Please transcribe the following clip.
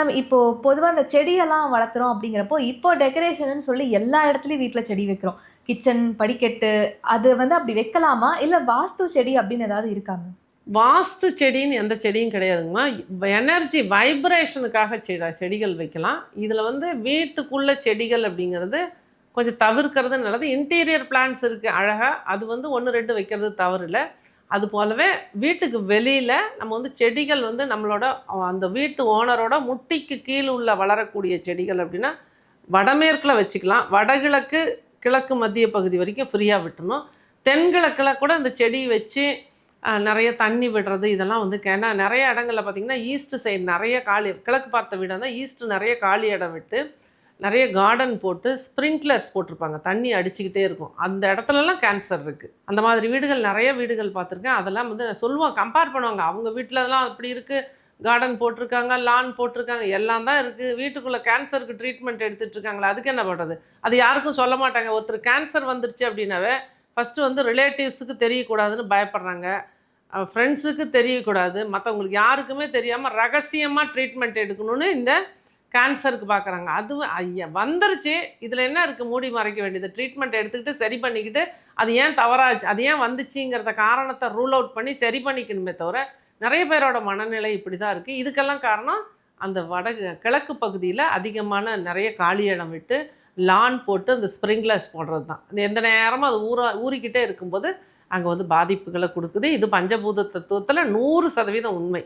Ma'am இப்போ பொதுவாக அந்த செடியெல்லாம் வளர்த்துறோம் அப்படிங்கிறப்போ இப்போ டெக்கரேஷன் சொல்லி எல்லா இடத்துலையும் வீட்டில் செடி வைக்கிறோம். கிச்சன் படிக்கட்டு அது வந்து அப்படி வைக்கலாமா? இல்லை வாஸ்து செடி அப்படின்னு ஏதாவது இருக்காங்க வாஸ்து செடின்னு எந்த செடியும் கிடையாதுங்கம்மா எனர்ஜி வைப்ரேஷனுக்காக செடி செடிகள் வைக்கலாம். இதில் வந்து வீட்டுக்குள்ள செடிகள் அப்படிங்கிறது கொஞ்சம் தவிர்க்கிறது நல்லது. இன்டீரியர் பிளான்ஸ் இருக்குது அழகாக அது வந்து ஒன்று ரெண்டு வைக்கிறது தவறு இல்லை அது போலவே வீட்டுக்கு வெளியில் நம்ம வந்து செடிகள் வந்து நம்மளோட அந்த வீட்டு ஓனரோட முட்டிக்கு கீழே உள்ள வளரக்கூடிய செடிகள் அப்படின்னா வடமேற்கில் வச்சுக்கலாம். வடகிழக்கு கிழக்கு மத்திய பகுதி வரைக்கும் ஃப்ரீயாக விட்டுணும் தென்கிழக்கில் கூட அந்த செடி வச்சு நிறைய தண்ணி விடுறது இதெல்லாம் வந்து ஏன்னா நிறைய இடங்களில் பார்த்தீங்கன்னா ஈஸ்ட் சைடு நிறைய காலி கிழக்கு பார்த்த வீடாக இருந்தால் ஈஸ்ட் நிறைய காலி இடம் விட்டு நிறைய கார்டன் போட்டு ஸ்ப்ரிங்க்லர்ஸ் போட்டிருப்பாங்க. தண்ணி அடிச்சுக்கிட்டே இருக்கும். அந்த இடத்துலலாம் கேன்சர் இருக்குது அந்த மாதிரி வீடுகள் நிறைய வீடுகள் பார்த்துருக்கேன். அதெல்லாம் வந்து சொல்லுவாங்க கம்பேர் பண்ணுவாங்க. அவங்க வீட்டிலலாம் அப்படி இருக்குது கார்டன் போட்டிருக்காங்க லான் போட்டிருக்காங்க. எல்லாம் தான் இருக்குது வீட்டுக்குள்ளே கேன்சருக்கு ட்ரீட்மெண்ட் எடுத்துட்டு இருக்காங்களா அதுக்கு என்ன பண்ணுறது அது யாருக்கும் சொல்ல மாட்டாங்க. ஒருத்தர் கேன்சர் வந்துருச்சு அப்படின்னாவே ஃபஸ்ட்டு வந்து ரிலேட்டிவ்ஸுக்கு தெரியக்கூடாதுன்னு பயப்படுறாங்க. ஃப்ரெண்ட்ஸுக்கு தெரியக்கூடாது. மற்றவங்களுக்கு யாருக்குமே தெரியாமல் ரகசியமாக ட்ரீட்மெண்ட் எடுக்கணும்னு இந்த கேன்சருக்கு பார்க்குறாங்க. அது ஐயா வந்துருச்சு. இதில் என்ன இருக்குது மூடி மறைக்க வேண்டியது. ட்ரீட்மெண்ட் எடுத்துக்கிட்டு சரி பண்ணிக்கிட்டு அது ஏன் தவறாச்சு அது ஏன் வந்துச்சுங்கிறத காரணத்தை ரூல் அவுட் பண்ணி சரி பண்ணிக்கணுமே தவிர நிறைய பேரோட மனநிலை இப்படி தான் இருக்குது இதுக்கெல்லாம் காரணம் அந்த வட கிழக்கு பகுதியில் அதிகமான நிறைய காலி இடம் விட்டு லான் போட்டு அந்த ஸ்ப்ரிங்க்லர்ஸ் போடுறது தான் அது எந்த நேரமும் அது ஊற ஊறிக்கிட்டே இருக்கும்போது அங்கே வந்து பாதிப்புகளை கொடுக்குது. இது பஞ்சபூத தத்துவத்தில் நூறு சதவீதம் உண்மை.